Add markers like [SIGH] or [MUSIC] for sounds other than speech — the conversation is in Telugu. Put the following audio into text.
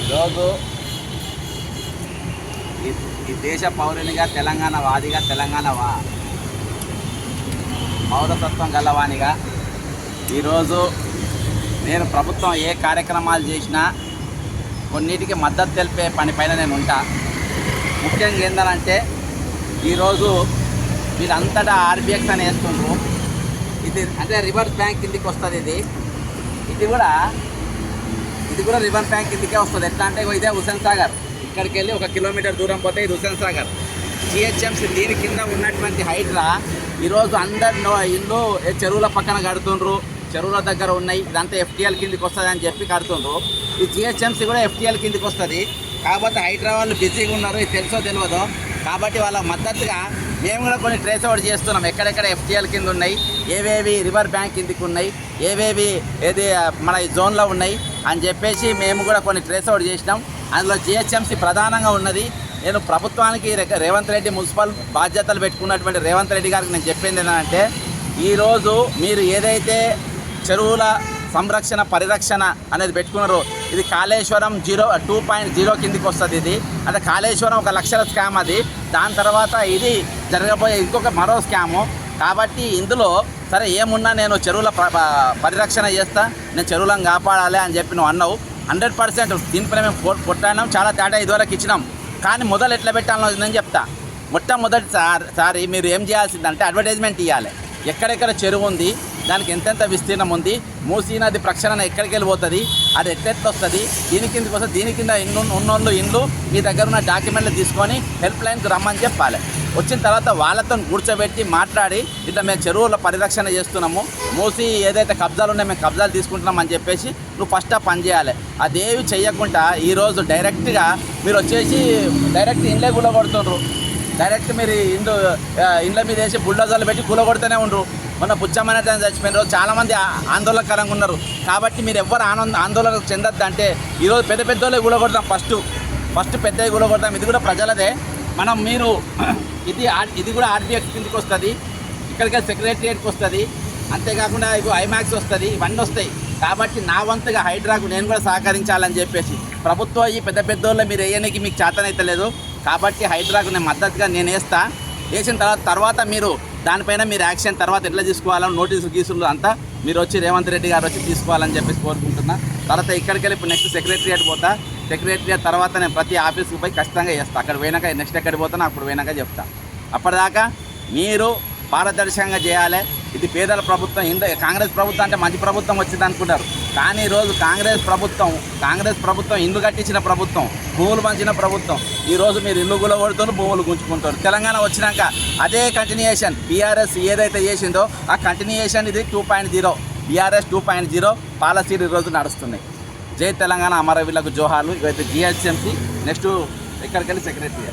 ఈరోజు ఈ దేశ పౌరునిగా తెలంగాణ వాదిగా తెలంగాణ వా పౌరసత్వం గలవానిగా ఈరోజు నేను ప్రభుత్వం ఏ కార్యక్రమాలు చేసినా కొన్నిటికి మద్దతు తెలిపే పనిపైన నేను ఉంటా. ముఖ్యంగా ఏంటంటే ఈరోజు వీరంతటా ఆర్బిఎక్స్ అని వేస్తుండ్రు ఇది అంటే రివర్స్ బ్యాంక్ కిందికి వస్తుంది ఇది. ఇది కూడా ఇది కూడా రివర్ బ్యాంక్ కిందకే వస్తుంది. ఎట్లా అంటే ఇదే హుసేన్ సాగర్. ఇక్కడికి వెళ్ళి ఒక కిలోమీటర్ దూరం పోతే ఇది హుసేన్ సాగర్. జిహెచ్ఎంసీ దీని కింద ఉన్నటువంటి హైడ్రా ఈరోజు అందరు ఇల్లు చెరువుల పక్కన కడుతుండ్రు. చెరువుల దగ్గర ఉన్నాయి. ఇదంతా ఎఫ్టీఎల్ కిందకి వస్తుంది అని చెప్పి కడుతుండ్రు. ఈ జిహెచ్ఎంసీ కూడా ఎఫ్టీఎల్ కిందకి వస్తుంది. కాకపోతే హైదరాబాద్ వాళ్ళు బిజీగా ఉన్నారు. ఇది తెలుసో తెలియదో. కాబట్టి వాళ్ళ మద్దతుగా మేము కూడా కొన్ని ట్రేస్ అవుట్ చేస్తున్నాం. ఎక్కడెక్కడ ఎఫ్టీఎల్ కింద ఉన్నాయి. ఏవేవి రివర్ బ్యాంక్ కిందకి ఉన్నాయి. ఏవేవి ఏది మన ఈ జోన్లో ఉన్నాయి. అని చెప్పేసి మేము కూడా కొన్ని ట్రేస్ అవుట్ చేసినాం. అందులో జిహెచ్ఎంసీ ప్రధానంగా ఉన్నది. నేను ప్రభుత్వానికి రేవంత్ రెడ్డి మున్సిపల్ బాధ్యతలు పెట్టుకున్నటువంటి రేవంత్ రెడ్డి గారికి నేను చెప్పింది ఏంటంటే ఈరోజు మీరు ఏదైతే చెరువుల సంరక్షణ పరిరక్షణ అనేది పెట్టుకున్నారు ఇది Kaleshwaram zero two point zero కిందికి వస్తుంది ఇది. అంటే కాళేశ్వరం ఒక లక్షల స్కామ్ అది. దాని తర్వాత ఇది జరగబోయే ఇంకొక మరో స్కాము. కాబట్టి ఇందులో సరే ఏమున్నా నేను చెరువుల పరిరక్షణ చేస్తా నేను చెరువులను కాపాడాలి అని చెప్పి నువ్వు అన్నావు. హండ్రెడ్ పర్సెంట్ దీనిపైన మేము కొ- కొట్టాడినాం చాలా తేడా ఇదివరకు ఇచ్చినాం. కానీ మొదలు ఎట్లా పెట్టాలో నేను చెప్తా. మొట్టమొదటి సారి మీరు ఏం చేయాల్సిందంటే అడ్వర్టైజ్మెంట్ ఇవ్వాలి ఎక్కడెక్కడ చెరువు ఉంది దానికి ఎంతెంత విస్తీర్ణం ఉంది మూసీ నది ప్రక్షాళన ఎక్కడికి వెళ్ళిపోతుంది అది ఎట్టెట్లా వస్తుంది దీని కిందకి వస్తుంది దీని కింద ఇన్ను ఉన్నోళ్ళు ఇండ్లు మీ దగ్గర ఉన్న డాక్యుమెంట్లు తీసుకొని హెల్ప్ లైన్కి రమ్మని చెప్పాలి. వచ్చిన తర్వాత వాళ్ళతో కూర్చోబెట్టి మాట్లాడి ఇట్లా మేము చెరువుల పరిరక్షణ చేస్తున్నాము మూసి ఏదైతే కబ్జాలు ఉన్నాయో మేము కబ్జాలు తీసుకుంటున్నాం అని చెప్పేసి నువ్వు ఫస్ట్ ఆ పని చేయాలి. అదేవి చేయకుండా ఈరోజు డైరెక్ట్గా మీరు వచ్చేసి డైరెక్ట్ ఇండ్లే కూడా కొడుతుండ్రు డైరెక్ట్ మీరు ఇండ్లు ఇండ్ల మీద వేసి బుల్డోజర్లు పెట్టి కూలగొడుతూనే ఉండరు. మొన్న పుచ్చమైన చచ్చిపోయిన రోజు చాలామంది ఆందోళనకరంగా ఉన్నారు. కాబట్టి మీరు ఎవ్వరు ఆనంద ఆందోళన చెందద్దు అంటే ఈరోజు పెద్ద పెద్ద వాళ్ళు కూలగొడతాం ఫస్ట్. ఫస్ట్ పెద్దవి కూలగొడతాం. ఇది కూడా ప్రజలదే. మనం మీరు [CLEARS THROAT] ఇది ఆర్- ఇది కూడా ఆర్బీఎక్స్ కిందకి వస్తుంది. ఇక్కడికి సెక్రటరియట్కి వస్తుంది. అంతేకాకుండా ఇవి ఐమాక్స్ వస్తుంది. ఇవన్నీ వస్తాయి. కాబట్టి నా వంతుగా హైడ్రాకు నేను కూడా సహకరించాలని చెప్పేసి ప్రభుత్వం ఈ పెద్ద పెద్దోళ్ళు మీరు వేయడానికి మీకు చేతనైతే లేదు. కాబట్టి హైడ్రాకు నేను మద్దతుగా నేను వేస్తా. వేసిన తర్వాత తర్వాత మీరు దానిపైన మీరు యాక్షన్ తర్వాత ఎట్లా తీసుకోవాలో నోటీసు గీసులు అంతా మీరు వచ్చి రేవంత్ రెడ్డి గారు వచ్చి తీసుకోవాలని చెప్పేసి కోరుకుంటున్నా. తర్వాత ఇక్కడికి వెళ్ళి ఇప్పుడు నెక్స్ట్ సెక్రటరియట్ పోతా. సెక్రటరీ తర్వాత నేను ప్రతి ఆఫీస్కి పోయి ఖచ్చితంగా చేస్తాను అక్కడ పోయినాక నెక్స్ట్ ఎక్కడికి పోతానో అప్పుడు పోయినాక చెప్తా. అప్పటిదాకా మీరు పారదర్శకంగా చేయాలి. ఇది పేదల ప్రభుత్వం ఇంద కాంగ్రెస్ ప్రభుత్వం అంటే మంచి ప్రభుత్వం వచ్చింది అనుకుంటారు. కానీ ఈరోజు కాంగ్రెస్ ప్రభుత్వం కాంగ్రెస్ ప్రభుత్వం ఇల్లు కట్టించిన ప్రభుత్వం భూములు పంచిన ప్రభుత్వం ఈరోజు మీరు ఇల్లు గులగొడుతున్నారు భూములు గుంజుకుంటారు తెలంగాణ వచ్చినాక అదే కంటిన్యూయేషన్ బీఆర్ఎస్ ఏదైతే చేసిందో ఆ కంటిన్యూయేషన్ ఇది two point zero BRS two point zero పాలసీలు ఈరోజు నడుస్తున్నాయి. జై తెలంగాణ అమరవీరులకు జోహార్లు. ఇవైతే జిహెచ్ఎంసీ నెక్స్ట్ ఎక్కడికెళ్ళి సెక్రటరీ